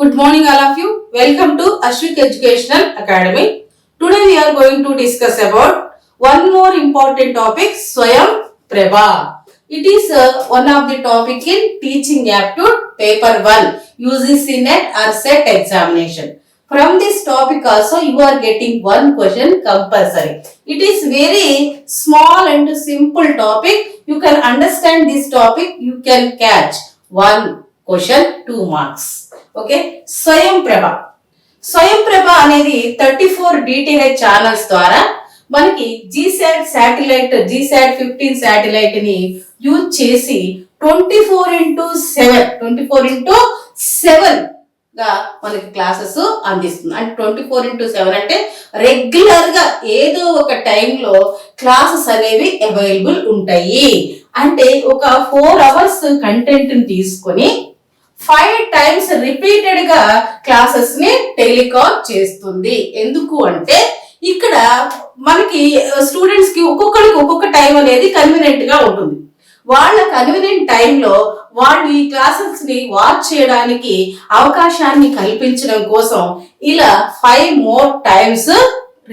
Good morning all of you. Welcome to Ashwik Educational Academy. Today we are going to discuss about one more important topic Swayam Prabha. It is uh, one of the topic in teaching aptitude paper 1 using CNET or SET examination. From this topic also you are getting one question compulsory. It is very small and simple topic. You can understand this topic. You can catch one question 2 marks. Okay? Swayam Prabha Swayam ప్రభ అనేది thirty four DTH channels ద్వారా మనకి GSAT satellite GSAT fifteen శాటిలైట్ని use చేసి twenty four into seven twenty four into సెవెన్గా మనకి classes అందిస్తుంది. అంటే twenty four into seven అంటే రెగ్యులర్గా ఏదో ఒక టైంలో క్లాసెస్ అనేవి అవైలబుల్ ఉంటాయి. అంటే ఒక ఫోర్ అవర్స్ కంటెంట్ తీసుకొని ఫైవ్ టైమ్స్ రిపీటెడ్గా క్లాసెస్ని టెలికాల్ చేస్తుంది. ఎందుకు అంటే ఇక్కడ మనకి uh, స్టూడెంట్స్కి ఒక్కొక్కరికి ఒక్కొక్క టైం అనేది కన్వీనియంట్గా ఉంటుంది. వాళ్ళ కన్వీనియంట్ టైంలో వాళ్ళు ఈ క్లాసెస్ని వాచ్ చేయడానికి అవకాశాన్ని కల్పించడం కోసం ఇలా ఫైవ్ మోర్ టైమ్స్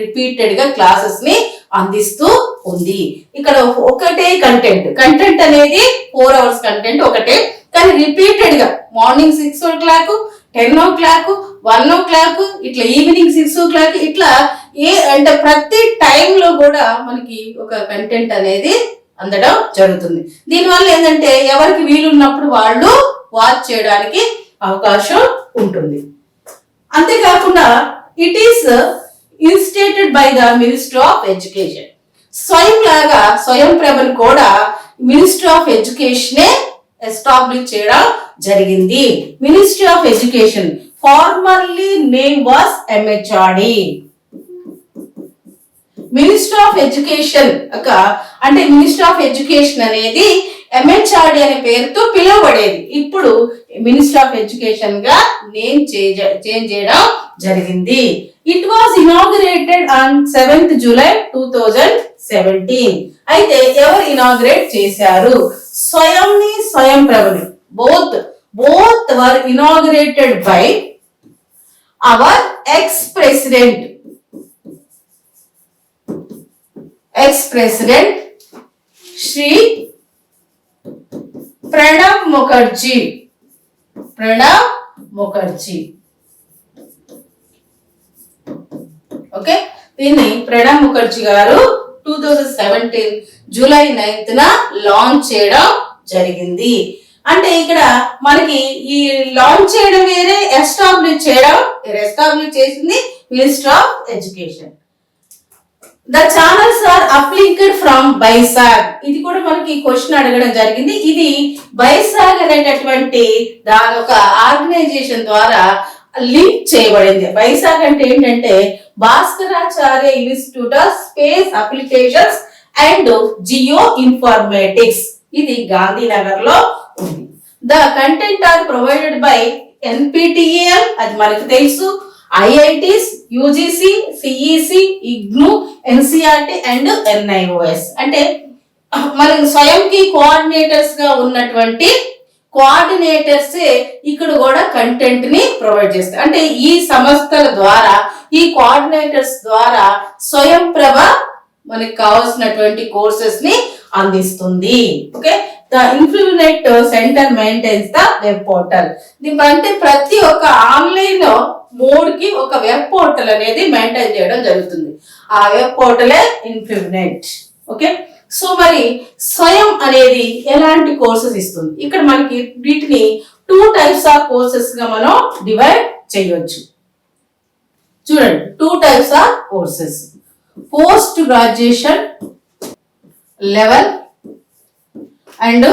రిపీటెడ్గా క్లాసెస్ని అందిస్తూ ఉంది. ఇక్కడ ఒకటే కంటెంట్ కంటెంట్ అనేది ఫోర్ అవర్స్ కంటెంట్ ఒకటే. కానీ రిపీటెడ్గా morning six o'clock ten o'clock one o'clock ఇట్లా ఈవినింగ్ సిక్స్ ఓ క్లాక్ ఇట్లా ఏ అంటే ప్రతి టైంలో కూడా మనకి ఒక కంటెంట్ అనేది అందడం జరుగుతుంది. దీనివల్ల ఏంటంటే ఎవరికి వీలున్నప్పుడు వాళ్ళు వాచ్ చేయడానికి అవకాశం ఉంటుంది. అంతేకాకుండా it is instated by the minister of education Swayam లాగా స్వయం ప్రభను కూడా మినిస్టర్ ఆఫ్ ఎడ్యుకేషనే ఎస్టాబ్లిష్ చేయడం జరిగింది. Ministry of education formally name was MHRD minister of education ఒక అంటే మినిస్టర్ ఆఫ్ ఎడ్యుకేషన్ అనేది ఎంహెచ్ఆర్డి అనే పేరుతో పిలువబడేది. ఇప్పుడు మినిస్టర్ ఆఫ్ ఎడ్యుకేషన్గా నేమ్ చేంజ్ చేయడం జరిగింది. It was inaugurated on seventh July two thousand seventeen అయితే ఎవరు ఇనాగ్రేట్ చేశారు? స్వయంని స్వయం ప్రభుని both both were inaugurated by our ex president ex president Shri Pranab Mukherjee Pranab Mukherjee okay దీన్ని ప్రణబ్ ముఖర్జీ గారు థౌజండ్ సెవెంటీన్ జూలై నైన్త్ న లాంచ్ చేయడం జరిగింది. అంటే ఇక్కడ మనకి ఈ లాంచ్ చేయడం వేరే ఎస్టాబ్లిష్ చేయడం ఎస్టాబ్లిష్ చేసింది minister of education the channels are uplinked from BISAG ఇది కూడా మనకి క్వశ్చన్ అడగడం జరిగింది. ఇది బైసాగ్ అనేటటువంటి దాని ఒక ఆర్గనైజేషన్ ద్వారా లింక్ చేయబడింది. వైశాఖ్ అంటే ఏంటంటే Bhaskaracharya institute of space applications and geoinformatics ఇది గాంధీనగర్లో ఉంది. The content are provided by NPTEL అది మనకు తెలుసు. IITs UGC CEC IGNOU NCERT and NIOS. అంటే మనకి స్వయంకి కోఆర్డినేటర్స్గా ఉన్నటువంటి కోఆర్డినేటర్స్ ఇక్కడ కూడా కంటెంట్ని ప్రొవైడ్ చేస్తారు. అంటే ఈ సంస్థల ద్వారా ఈ కోఆర్డినేటర్స్ ద్వారా స్వయం ప్రభ మనకి కావాల్సినటువంటి కోర్సెస్ని అందిస్తుంది. Okay the INFLIBNET centre maintains the web portal అంటే ప్రతి ఒక్క ఆన్లైన్ మోడ్కి ఒక వెబ్ పోర్టల్ అనేది మెయింటైన్ చేయడం జరుగుతుంది. ఆ వెబ్ పోర్టలే ఇన్ఫ్లూనెట్ ఓకే సో మరి స్వయం అనేది ఎలాంటి కోర్సెస్ ఇస్తుంది? ఇక్కడ మనకి వీటిని టూ టైప్స్ ఆఫ్ కోర్సెస్గా మనం డివైడ్ చేయొచ్చు. చూడండి two types of courses post graduation level and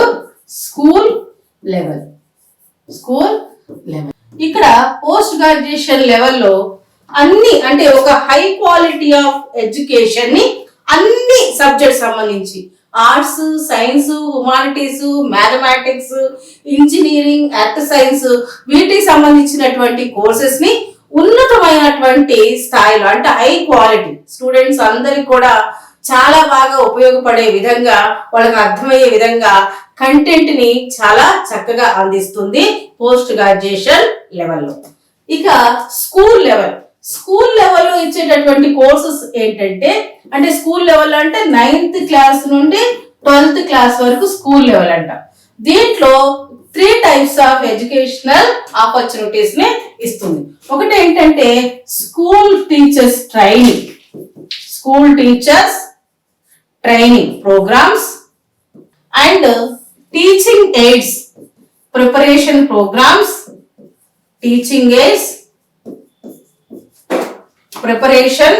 school level school level ఇక్కడ పోస్ట్ గ్రాడ్యుయేషన్ లెవెల్లో అన్ని అంటే ఒక హై క్వాలిటీ ఆఫ్ ఎడ్యుకేషన్ని అన్ని సబ్జెక్ట్ సంబంధించి. Arts science humanities mathematics engineering earth science వీటికి సంబంధించినటువంటి కోర్సెస్ని ఉన్నతమైనటువంటి స్థాయిలో అంటే హై క్వాలిటీ స్టూడెంట్స్ అందరికి కూడా చాలా బాగా ఉపయోగపడే విధంగా వాళ్ళకి అర్థమయ్యే విధంగా కంటెంట్ని చాలా చక్కగా అందిస్తుంది పోస్ట్ గ్రాడ్యుయేషన్ లెవెల్లో ఇక స్కూల్ లెవెల్ స్కూల్ లెవెల్లో ఇచ్చేటటువంటి కోర్సెస్ ఏంటంటే అంటే స్కూల్ లెవెల్ అంటే నైన్త్ క్లాస్ నుండి ట్వెల్త్ క్లాస్ వరకు స్కూల్ లెవెల్ అంట. దీంట్లో త్రీ టైప్స్ ఆఫ్ ఎడ్యుకేషనల్ ఆపర్చునిటీస్ని ఇస్తుంది. ఒకటి ఏంటంటే school teachers training school teachers training programmes and teaching aids preparation programmes teaching aids preparation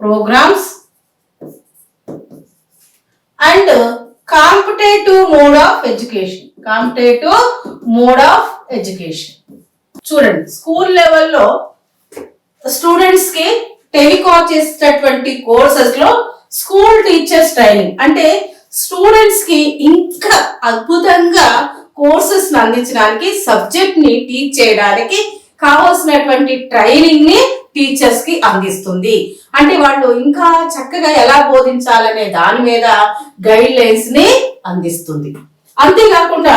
programmes and competitive mode of education competitive mode of education చూడండి school లెవెల్లో స్టూడెంట్స్కి telecall చేసేటటువంటి కోర్సెస్లో school teachers training అంటే స్టూడెంట్స్కి ఇంకా అద్భుతంగా కోర్సెస్ అందించడానికి సబ్జెక్ట్ని టీచ్ చేయడానికి కావాల్సినటువంటి ట్రైనింగ్ని టీచర్స్కి అందిస్తుంది. అంటే వాళ్ళు ఇంకా చక్కగా ఎలా బోధించాలనే దాని మీద గైడ్ లైన్స్ని అందిస్తుంది. అంతేకాకుండా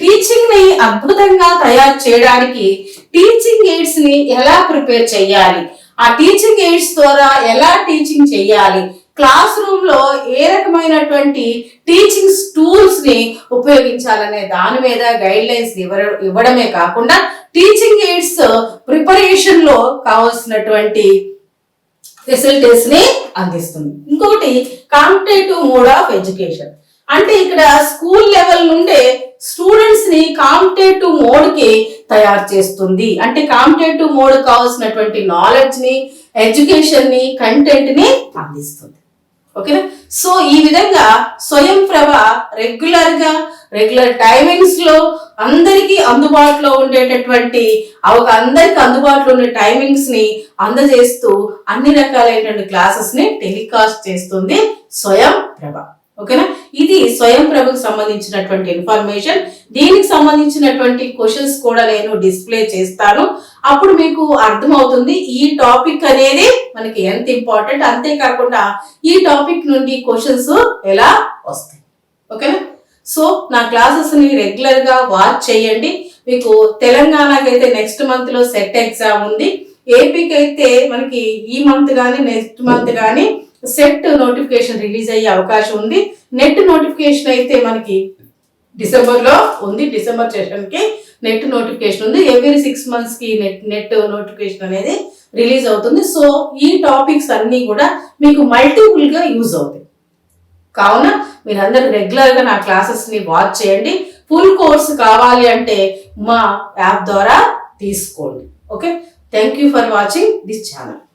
టీచింగ్ని అద్భుతంగా తయారు చేయడానికి టీచింగ్ ఎయిడ్స్ని ఎలా ప్రిపేర్ చేయాలి? ఆ టీచింగ్ ఎయిడ్స్ ద్వారా ఎలా టీచింగ్ చేయాలి? క్లాస్ రూమ్లో ఏ రకమైనటువంటి టీచింగ్ టూల్స్ని ఉపయోగించాలనే దాని మీద గైడ్ లైన్స్ ఇవ్వడమే కాకుండా టీచింగ్ ఎయిడ్స్ ప్రిపరేషన్లో కావాల్సినటువంటి ఫెసిలిటీస్ని అందిస్తుంది. ఇంకొకటి కాంపిటేటివ్ మోడ్ ఆఫ్ ఎడ్యుకేషన్. అంటే ఇక్కడ స్కూల్ లెవెల్ నుండే స్టూడెంట్స్ని కాంపిటేటివ్ మోడ్కి తయారు చేస్తుంది. అంటే కాంపిటేటివ్ మోడ్ కావాల్సినటువంటి నాలెడ్జ్ని ఎడ్యుకేషన్ని కంటెంట్ని అందిస్తుంది. ఓకేనా? సో ఈ విధంగా స్వయం ప్రభ రెగ్యులర్గా రెగ్యులర్ టైమింగ్స్లో అందరికీ అందుబాటులో ఉండేటటువంటి ఒక అందరికి అందుబాటులో ఉండే టైమింగ్స్ని అందజేస్తూ అన్ని రకాలైనటువంటి క్లాసెస్ని టెలికాస్ట్ చేస్తుంది స్వయం ప్రభ. ఓకేనా? ఇది స్వయం ప్రభకు సంబంధించినటువంటి ఇన్ఫర్మేషన్ దీనికి సంబంధించినటువంటి క్వశ్చన్స్ కూడా నేను డిస్ప్లే చేస్తాను. అప్పుడు మీకు అర్థమవుతుంది ఈ టాపిక్ అనేది మనకి ఎంత ఇంపార్టెంట్ అంతేకాకుండా ఈ టాపిక్ నుండి క్వశ్చన్స్ ఎలా వస్తాయి? ఓకేనా? సో నా క్లాసెస్ని రెగ్యులర్గా వాచ్ చేయండి. మీకు తెలంగాణకి అయితే నెక్స్ట్ మంత్లో సెట్ ఎగ్జామ్ ఉంది. ఏపీకి అయితే మనకి ఈ మంత్ కానీ నెక్స్ట్ మంత్ కానీ సెట్ నోటిఫికేషన్ రిలీజ్ అయ్యే అవకాశం ఉంది. నెట్ నోటిఫికేషన్ అయితే మనకి డిసెంబర్లో ఉంది. డిసెంబర్ సెషన్కి నెట్ నోటిఫికేషన్ ఉంది. ఎవ్రీ సిక్స్ మంత్స్కి నెట్ నెట్ నోటిఫికేషన్ అనేది రిలీజ్ అవుతుంది. సో ఈ టాపిక్స్ అన్ని కూడా మీకు మల్టిపుల్గా యూజ్ అవుతాయి. కావున మీరందరూ రెగ్యులర్గా నా క్లాసెస్ని వాచ్ చేయండి. ఫుల్ కోర్స్ కావాలి అంటే మా యాప్ ద్వారా తీసుకోండి. Okay? Thank you for watching this channel.